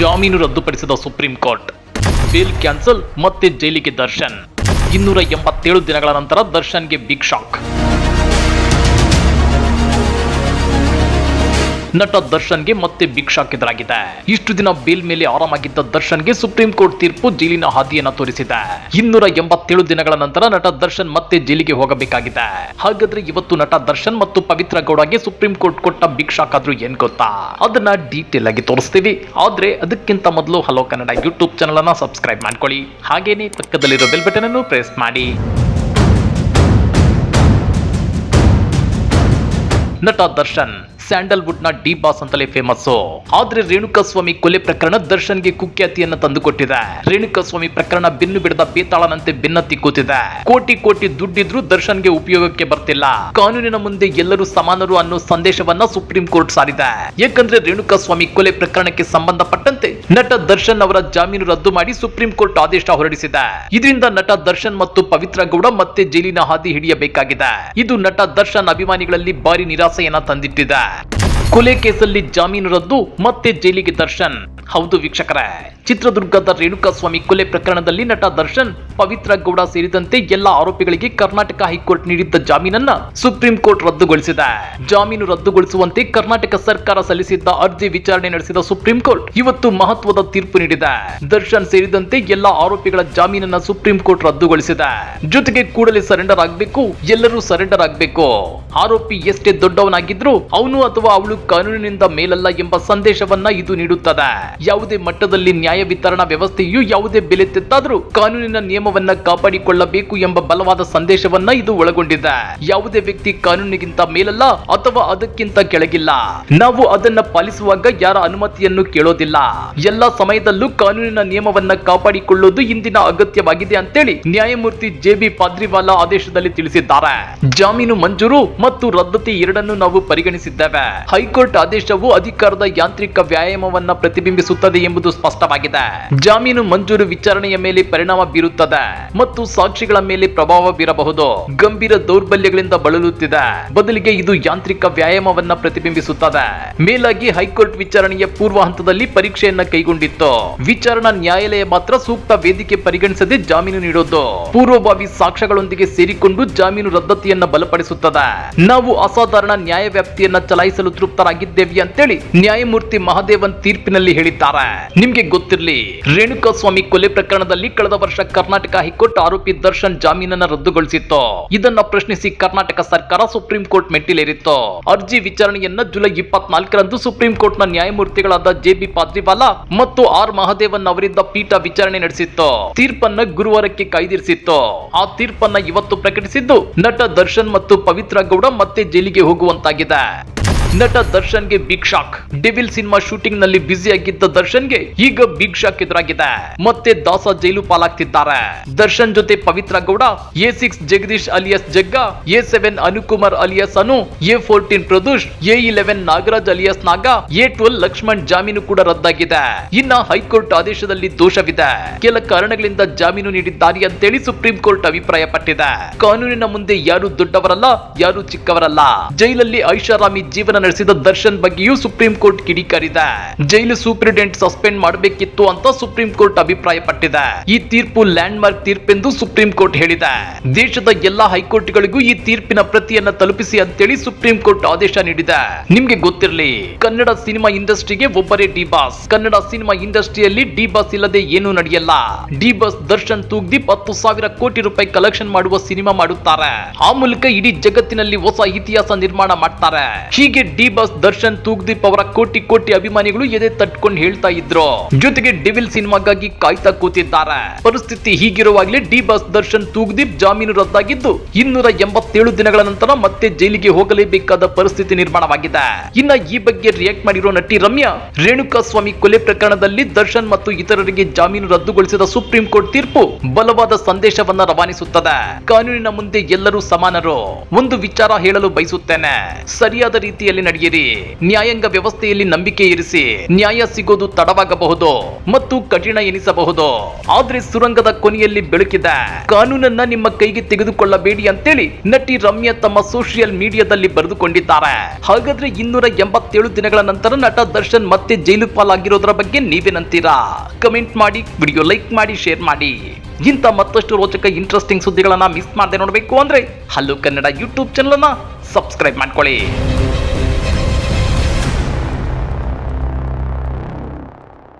ಜಾಮೀನು ರದ್ದುಪಡಿಸಿದ supreme court. Bail cancel ಮತ್ತೆ ಜೈಲಿಗೆ ದರ್ಶನ್. ಇನ್ನೂರ ಎಂಬತ್ತೇಳು ದಿನಗಳ ನಂತರ ದರ್ಶನ್ಗೆ ಬಿಗ್ ಶಾಕ್. ನಟ ದರ್ಶನ್ಗೆ ಮತ್ತೆ ಶಾಕ್ ಇಷ್ಟು ದಿನ ಬೇಲ್ ಮೇಲೆ ಆರಾಮಾಗಿದ್ದ ದರ್ಶನ್ಗೆ ಸುಪ್ರೀಂ ಕೋರ್ಟ್ ತೀರ್ಪು ಜೈಲಿನ ಹಾದಿಯನ್ನ ತೋರಿಸಿದೆ. ಇನ್ನೂರ ಎಂಬತ್ತೇಳು ದಿನಗಳ ನಂತರ ನಟ ದರ್ಶನ್ ಮತ್ತೆ ಜೈಲಿಗೆ ಹೋಗಬೇಕಾಗಿದೆ. ಹಾಗಾದ್ರೆ ಇವತ್ತು ನಟ ದರ್ಶನ್ ಮತ್ತು ಪವಿತ್ರ ಗೌಡಗೆ ಸುಪ್ರೀಂ ಕೋರ್ಟ್ ಕೊಟ್ಟ ಭಿಕ್ಷಾಕಾದ್ರೂ ಏನ್ ಗೊತ್ತಾ? ಅದನ್ನ ಡೀಟೇಲ್ ಆಗಿ ತೋರಿಸ್ತೀವಿ. ಆದ್ರೆ ಅದಕ್ಕಿಂತ ಮೊದಲು ಹಲೋ ಕನ್ನಡ ಯೂಟ್ಯೂಬ್ ಚಾನಲ್ ಅನ್ನ ಸಬ್ಸ್ಕ್ರೈಬ್ ಮಾಡ್ಕೊಳ್ಳಿ. ಹಾಗೇನೆ ಪಕ್ಕದಲ್ಲಿರೋ ಬೆಲ್ ಬಟನ್ ಅನ್ನು ಪ್ರೆಸ್ ಮಾಡಿ. ನಟ ದರ್ಶನ್ ಸ್ಯಾಂಡಲ್ವುಡ್ನ ಡಿ ಬಾಸ್ ಅಂತಲೇ ಫೇಮಸ್ ಆದ್ರೆ ರೇಣುಕಸ್ವಾಮಿ ಕೊಲೆ ಪ್ರಕರಣ ದರ್ಶನ್ಗೆ ಕುಖ್ಯಾತಿಯನ್ನ ತಂದುಕೊಟ್ಟಿದೆ. ರೇಣುಕಾ ಸ್ವಾಮಿ ಪ್ರಕರಣ ಬಿನ್ನು ಬಿಡದ ಬೇತಾಳನಂತೆ ಬಿನ್ನತ್ತಿ ಕೂತಿದೆ. ಕೋಟಿ ಕೋಟಿ ದುಡ್ಡಿದ್ರೂ ದರ್ಶನ್ಗೆ ಉಪಯೋಗಕ್ಕೆ ಬರ್ತಿಲ್ಲ. ಕಾನೂನಿನ ಮುಂದೆ ಎಲ್ಲರೂ ಸಮಾನರು ಅನ್ನೋ ಸಂದೇಶವನ್ನ ಸುಪ್ರೀಂ ಕೋರ್ಟ್ ಸಾರಿದೆ. ಯಾಕಂದ್ರೆ ರೇಣುಕಾ ಸ್ವಾಮಿ ಕೊಲೆ ಪ್ರಕರಣಕ್ಕೆ ಸಂಬಂಧಪಟ್ಟಂತೆ ನಟ ದರ್ಶನ್ ಅವರ ಜಾಮೀನು ರದ್ದು ಮಾಡಿ ಸುಪ್ರೀಂ ಕೋರ್ಟ್ ಆದೇಶ ಹೊರಡಿಸಿದೆ ಇದರಿಂದ ನಟ ದರ್ಶನ್ ಮತ್ತು ಪವಿತ್ರ ಗೌಡ ಮತ್ತೆ ಜೈಲಿನ ಹಾದಿ ಹಿಡಿಯಬೇಕಾಗಿದೆ. ಇದು ನಟ ದರ್ಶನ್ ಅಭಿಮಾನಿಗಳಲ್ಲಿ ಭಾರಿ ನಿರಾಸೆಯನ್ನ ತಂದಿಟ್ಟಿದೆ. ಕೊಲೆ ಕೇಸಲ್ಲಿ ಜಾಮೀನು ರದ್ದು, ಮತ್ತೆ ಜೈಲಿಗೆ ದರ್ಶನ್. ಹೌದು ವೀಕ್ಷಕರೇ. ಚಿತ್ರದುರ್ಗದ ರೇಣುಕಾಸ್ವಾಮಿ ಕೊಲೆ ಪ್ರಕರಣದಲ್ಲಿ ನಟ ದರ್ಶನ್, ಪವಿತ್ರ ಗೌಡ ಸೇರಿದಂತೆ ಎಲ್ಲ ಆರೋಪಿಗಳಿಗೆ ಕರ್ನಾಟಕ ಹೈಕೋರ್ಟ್ ನೀಡಿದ್ದ ಜಾಮೀನನ್ನ ಸುಪ್ರೀಂ ಕೋರ್ಟ್ ರದ್ದುಗೊಳಿಸಿದೆ. ಜಾಮೀನು ರದ್ದುಗೊಳಿಸುವಂತೆ ಕರ್ನಾಟಕ ಸರ್ಕಾರ ಸಲ್ಲಿಸಿದ್ದ ಅರ್ಜಿ ವಿಚಾರಣೆ ನಡೆಸಿದ ಸುಪ್ರೀಂ ಕೋರ್ಟ್ ಇವತ್ತು ಮಹತ್ವದ ತೀರ್ಪು ನೀಡಿದೆ. ದರ್ಶನ್ ಸೇರಿದಂತೆ ಎಲ್ಲ ಆರೋಪಿಗಳ ಜಾಮೀನನ್ನ ಸುಪ್ರೀಂ ಕೋರ್ಟ್ ರದ್ದುಗೊಳಿಸಿದೆ. ಜೊತೆಗೆ ಕೂಡಲೇ ಸರೆಂಡರ್ ಆಗಬೇಕು, ಎಲ್ಲರೂ ಸರೆಂಡರ್ ಆಗಬೇಕು. ಆರೋಪಿ ಎಷ್ಟೇ ದೊಡ್ಡವನಾಗಿದ್ರು ಅವನು ಅಥವಾ ಅವಳು ಕಾನೂನಿನಿಂದ ಮೇಲಲ್ಲ ಎಂಬ ಸಂದೇಶವನ್ನ ಇದು ನೀಡುತ್ತದೆ. ಯಾವುದೇ ಮಟ್ಟದಲ್ಲಿ ನ್ಯಾಯ ವಿತರಣಾ ವ್ಯವಸ್ಥೆಯು ಯಾವುದೇ ಬೆಲೆ ತೆತ್ತಾದರೂ ಕಾನೂನಿನ ನಿಯಮವನ್ನ ಕಾಪಾಡಿಕೊಳ್ಳಬೇಕು ಎಂಬ ಬಲವಾದ ಸಂದೇಶವನ್ನ ಇದು ಒಳಗೊಂಡಿದೆ. ಯಾವುದೇ ವ್ಯಕ್ತಿ ಕಾನೂನಿಗಿಂತ ಮೇಲಲ್ಲ ಅಥವಾ ಅದಕ್ಕಿಂತ ಕೆಳಗಿಲ್ಲ. ನಾವು ಅದನ್ನ ಪಾಲಿಸುವಾಗ ಯಾರ ಅನುಮತಿಯನ್ನು ಕೇಳೋದಿಲ್ಲ. ಎಲ್ಲಾ ಸಮಯದಲ್ಲೂ ಕಾನೂನಿನ ನಿಯಮವನ್ನ ಕಾಪಾಡಿಕೊಳ್ಳುವುದು ಇಂದಿನ ಅಗತ್ಯವಾಗಿದೆ ಅಂತೇಳಿ ನ್ಯಾಯಮೂರ್ತಿ ಜೆ ಬಿ ಪಾದ್ರಿವಾಲಾ ಆದೇಶದಲ್ಲಿ ತಿಳಿಸಿದ್ದಾರೆ. ಜಾಮೀನು ಮಂಜೂರು ಮತ್ತು ರದ್ದತಿ ಎರಡನ್ನು ನಾವು ಪರಿಗಣಿಸಿದ್ದೇವೆ. ಹೈಕೋರ್ಟ್ ಆದೇಶವು ಅಧಿಕಾರದ ಯಾಂತ್ರಿಕ ವ್ಯಾಯಾಮವನ್ನ ಪ್ರತಿಬಿಂಬಿಸುತ್ತದೆ ಎಂಬುದು ಸ್ಪಷ್ಟವಾಗಿದೆ. ಜಾಮೀನು ಮಂಜೂರು ವಿಚಾರಣೆಯ ಮೇಲೆ ಪರಿಣಾಮ ಬೀರುತ್ತದೆ ಮತ್ತು ಸಾಕ್ಷಿಗಳ ಮೇಲೆ ಪ್ರಭಾವ ಬೀರಬಹುದು. ಗಂಭೀರ ದೌರ್ಬಲ್ಯಗಳಿಂದ ಬಳಲುತ್ತಿದೆ. ಬದಲಿಗೆ ಇದು ಯಾಂತ್ರಿಕ ವ್ಯಾಯಾಮವನ್ನ ಪ್ರತಿಬಿಂಬಿಸುತ್ತದೆ. ಮೇಲಾಗಿ ಹೈಕೋರ್ಟ್ ವಿಚಾರಣೆಯ ಪೂರ್ವ ಹಂತದಲ್ಲಿ ಪರೀಕ್ಷೆಯನ್ನ ಕೈಗೊಂಡಿತ್ತು. ವಿಚಾರಣಾ ನ್ಯಾಯಾಲಯ ಮಾತ್ರ ಸೂಕ್ತ ವೇದಿಕೆ ಪರಿಗಣಿಸದೆ ಜಾಮೀನು ನೀಡೋದು. ಪೂರ್ವಭಾವಿ ಸಾಕ್ಷ್ಯಗಳೊಂದಿಗೆ ಸೇರಿಕೊಂಡು ಜಾಮೀನು ರದ್ದತಿಯನ್ನ ಬಲಪಡಿಸುತ್ತದೆ. ನಾವು ಅಸಾಧಾರಣ ನ್ಯಾಯ ವ್ಯಾಪ್ತಿಯನ್ನ ಚಲಾಯಿಸಲು ತೃಪ್ತರಾಗಿದ್ದೇವೆ ಅಂತೇಳಿ ನ್ಯಾಯಮೂರ್ತಿ ಮಹಾದೇವನ್ ತೀರ್ಪಿನಲ್ಲಿ ಹೇಳಿದ್ದಾರೆ. ನಿಮ್ಗೆ ಗೊತ್ತಿರ್ಲಿ. ರೇಣುಕಾಸ್ವಾಮಿ ಕೊಲೆ ಪ್ರಕರಣದಲ್ಲಿ ಕಳೆದ ವರ್ಷ ಕರ್ನಾಟಕ ಹೈಕೋರ್ಟ್ ಆರೋಪಿ ದರ್ಶನ್ ಜಾಮೀನನ್ನ ರದ್ದುಗೊಳಿಸಿತ್ತು. ಇದನ್ನ ಪ್ರಶ್ನಿಸಿ ಕರ್ನಾಟಕ ಸರ್ಕಾರ ಸುಪ್ರೀಂ ಕೋರ್ಟ್ ಮೆಟ್ಟಿಲೇರಿತ್ತು. ಅರ್ಜಿ ವಿಚಾರಣೆಯನ್ನ ಜುಲೈ ಇಪ್ಪತ್ನಾಲ್ಕರಂದು ಸುಪ್ರೀಂ ಕೋರ್ಟ್ನ ನ್ಯಾಯಮೂರ್ತಿಗಳಾದ ಜೆ ಬಿ ಪಾದ್ರಿವಾಲಾ ಮತ್ತು ಆರ್ ಮಹದೇವನ್ ಅವರಿದ್ದ ಪೀಠ ವಿಚಾರಣೆ ನಡೆಸಿತ್ತು. ತೀರ್ಪನ್ನ ಗುರುವಾರಕ್ಕೆ ಕಾಯ್ದಿರಿಸಿತ್ತು. ಆ ತೀರ್ಪನ್ನ ಇವತ್ತು ಪ್ರಕಟಿಸಿದ್ದು ನಟ ದರ್ಶನ್ ಮತ್ತು ಪವಿತ್ರ ಗೌಡ ಮತ್ತೆ ಜೈಲಿಗೆ ಹೋಗುವಂತಾಗಿದೆ. ನಟ ದರ್ಶನ್ಗೆ ಬಿಗ್ ಶಾಕ್. ಡೆವಿಲ್ ಸಿನಿಮಾ ಶೂಟಿಂಗ್ನಲ್ಲಿ ಬ್ಯುಸಿ ಆಗಿದ್ದ ದರ್ಶನ್ಗೆ ಈಗ ಬಿಗ್ ಶಾಕ್ ಎದುರಾಗಿದೆ. ಮತ್ತೆ ದಾಸ ಜೈಲು ಪಾಲಾಗ್ತಿದ್ದಾರೆ. ದರ್ಶನ್ ಜೊತೆ Pavithra Gowda, A six Jagadish alias Jagga, A seven Anukumar alias Anu, A fourteen Pradosh, A eleven Nagaraj alias Naga, A twelve Lakshman ಜಾಮೀನು ಕೂಡ ರದ್ದಾಗಿದೆ. ಇನ್ನ ಹೈಕೋರ್ಟ್ ಆದೇಶದಲ್ಲಿ ದೋಷವಿದೆ. ಕೆಲ ಕಾರಣಗಳಿಂದ ಜಾಮೀನು ನೀಡಿದ್ದಾರೆ ಅಂತೇಳಿ ಸುಪ್ರೀಂ ಕೋರ್ಟ್ ಅಭಿಪ್ರಾಯ ಪಟ್ಟಿದೆ ಕಾನೂನಿನ ಮುಂದೆ ಯಾರು ದೊಡ್ಡವರಲ್ಲ, ಯಾರು ಚಿಕ್ಕವರಲ್ಲ. ಜೈಲಲ್ಲಿ ಐಷಾರಾಮಿ ಜೀವನ ನಡೆಸಿದ ದರ್ಶನ್ ಬಗ್ಗೆಯೂ ಸುಪ್ರೀಂ ಕೋರ್ಟ್ ಕಿಡಿಕಾರಿದೆ. ಜೈಲು ಸೂಪ್ರಿಡೆಂಟ್ ಸಸ್ಪೆಂಡ್ ಮಾಡಬೇಕಿತ್ತು ಅಂತ ಸುಪ್ರೀಂ ಕೋರ್ಟ್ ಅಭಿಪ್ರಾಯ ಪಟ್ಟಿದೆ ಈ ತೀರ್ಪು ಲ್ಯಾಂಡ್ ಮಾರ್ಕ್ ತೀರ್ಪೆಂದು ಸುಪ್ರೀಂ ಕೋರ್ಟ್ ಹೇಳಿದೆ. ದೇಶದ ಎಲ್ಲಾ ಹೈಕೋರ್ಟ್ಗಳಿಗೂ ಈ ತೀರ್ಪಿನ ಪ್ರತಿಯನ್ನ ತಲುಪಿಸಿ ಅಂತೇಳಿ ಸುಪ್ರೀಂ ಕೋರ್ಟ್ ಆದೇಶ ನೀಡಿದೆ. ನಿಮ್ಗೆ ಗೊತ್ತಿರಲಿ, ಕನ್ನಡ ಸಿನಿಮಾ ಇಂಡಸ್ಟ್ರಿಗೆ ಒಬ್ಬರೇ ಡಿ ಬಾಸ್ ಕನ್ನಡ ಸಿನಿಮಾ ಇಂಡಸ್ಟ್ರಿಯಲ್ಲಿ ಡಿ ಬಾಸ್ ಇಲ್ಲದೆ ಏನೂ ನಡೆಯಲ್ಲ. ಡಿ ಬಾಸ್ ದರ್ಶನ್ ತೂಗ್ದೀಪ್ ಹತ್ತು ಸಾವಿರ ಕೋಟಿ ರೂಪಾಯಿ ಕಲೆಕ್ಷನ್ ಮಾಡುವ ಸಿನಿಮಾ ಮಾಡುತ್ತಾರೆ. ಆ ಮೂಲಕ ಇಡೀ ಜಗತ್ತಿನಲ್ಲಿ ಹೊಸ ಇತಿಹಾಸ ನಿರ್ಮಾಣ ಮಾಡ್ತಾರೆ. ಹೀಗೆ ಡಿ ಬಾಸ್ ದರ್ಶನ್, ತೂಗ್ದೀಪ್ ಅವರ ಕೋಟಿ ಕೋಟಿ ಅಭಿಮಾನಿಗಳು ಎದೆ ತಟ್ಕೊಂಡು ಹೇಳ್ತಾ ಇದ್ರು. ಜೊತೆಗೆ ಡಿವಿಲ್ ಸಿನಿಮಾಗಾಗಿ ಕಾಯ್ತಾ ಕೂತಿದ್ದಾರೆ. ಪರಿಸ್ಥಿತಿ ಹೀಗಿರುವಾಗಲೇ ಡಿ ಬಾಸ್ ದರ್ಶನ್, ತೂಗ್ದೀಪ್ ಜಾಮೀನು ರದ್ದಾಗಿದ್ದು, ಇನ್ನೂರ ಎಂಬತ್ತೇಳು ದಿನಗಳ ನಂತರ ಮತ್ತೆ ಜೈಲಿಗೆ ಹೋಗಲೇಬೇಕಾದ ಪರಿಸ್ಥಿತಿ ನಿರ್ಮಾಣವಾಗಿದೆ. ಇನ್ನ ಈ ಬಗ್ಗೆ ರಿಯಾಕ್ಟ್ ಮಾಡಿರೋ ನಟಿ ರಮ್ಯಾ ರೇಣುಕಾ ಸ್ವಾಮಿ ಕೊಲೆ ಪ್ರಕರಣದಲ್ಲಿ ದರ್ಶನ್ ಮತ್ತು ಇತರರಿಗೆ ಜಾಮೀನು ರದ್ದುಗೊಳಿಸಿದ ಸುಪ್ರೀಂ ಕೋರ್ಟ್ ತೀರ್ಪು ಬಲವಾದ ಸಂದೇಶವನ್ನ ರವಾನಿಸುತ್ತದೆ. ಕಾನೂನಿನ ಮುಂದೆ ಎಲ್ಲರೂ ಸಮಾನರು. ಒಂದು ವಿಚಾರ ಹೇಳಲು ಬಯಸುತ್ತೇನೆ. ಸರಿಯಾದ ರೀತಿಯಲ್ಲಿ ಮಾರ್ಗದಲ್ಲಿ ನಡೆಯಿರಿ. ನ್ಯಾಯಾಂಗ ವ್ಯವಸ್ಥೆಯಲ್ಲಿ ನಂಬಿಕೆ ಇರಿಸಿ, ನ್ಯಾಯ ಸಿಗೋದು ತಡವಾಗಬಹುದು ಮತ್ತು ಕಠಿಣ ಎನಿಸಬಹುದು. ಆದ್ರೆ ಸುರಂಗದ ಕೊನೆಯಲ್ಲಿ ಬೆಳಕಿದೆ. ಕಾನೂನನ್ನ ನಿಮ್ಮ ಕೈಗೆ ತೆಗೆದುಕೊಳ್ಳಬೇಡಿ ಅಂತೇಳಿ ನಟಿ ರಮ್ಯಾ ತಮ್ಮ ಸೋಷಿಯಲ್ ಮೀಡಿಯಾದಲ್ಲಿ ಬರೆದುಕೊಂಡಿದ್ದಾರೆ. ಹಾಗಾದ್ರೆ ಇನ್ನೂರ ಎಂಬತ್ತೇಳು ದಿನಗಳ ನಂತರ ನಟ ದರ್ಶನ್ ಮತ್ತೆ ಜೈಲು ಪಾಲಾಗಿರೋದ್ರ ಬಗ್ಗೆ ನೀವೇನಂತೀರಾ? ಕಮೆಂಟ್ ಮಾಡಿ, ವಿಡಿಯೋ ಲೈಕ್ ಮಾಡಿ, ಶೇರ್ ಮಾಡಿ. ಇಂಥ ಮತ್ತಷ್ಟು ರೋಚಕ ಇಂಟ್ರೆಸ್ಟಿಂಗ್ ಸುದ್ದಿಗಳನ್ನ ಮಿಸ್ ಮಾಡದೆ ನೋಡಬೇಕು ಅಂದ್ರೆ ಹಲೋ ಕನ್ನಡ ಯೂಟ್ಯೂಬ್ ಚಾನಲ್ ಅನ್ನ ಸಬ್ಸ್ಕ್ರೈಬ್ ಮಾಡ್ಕೊಳ್ಳಿ.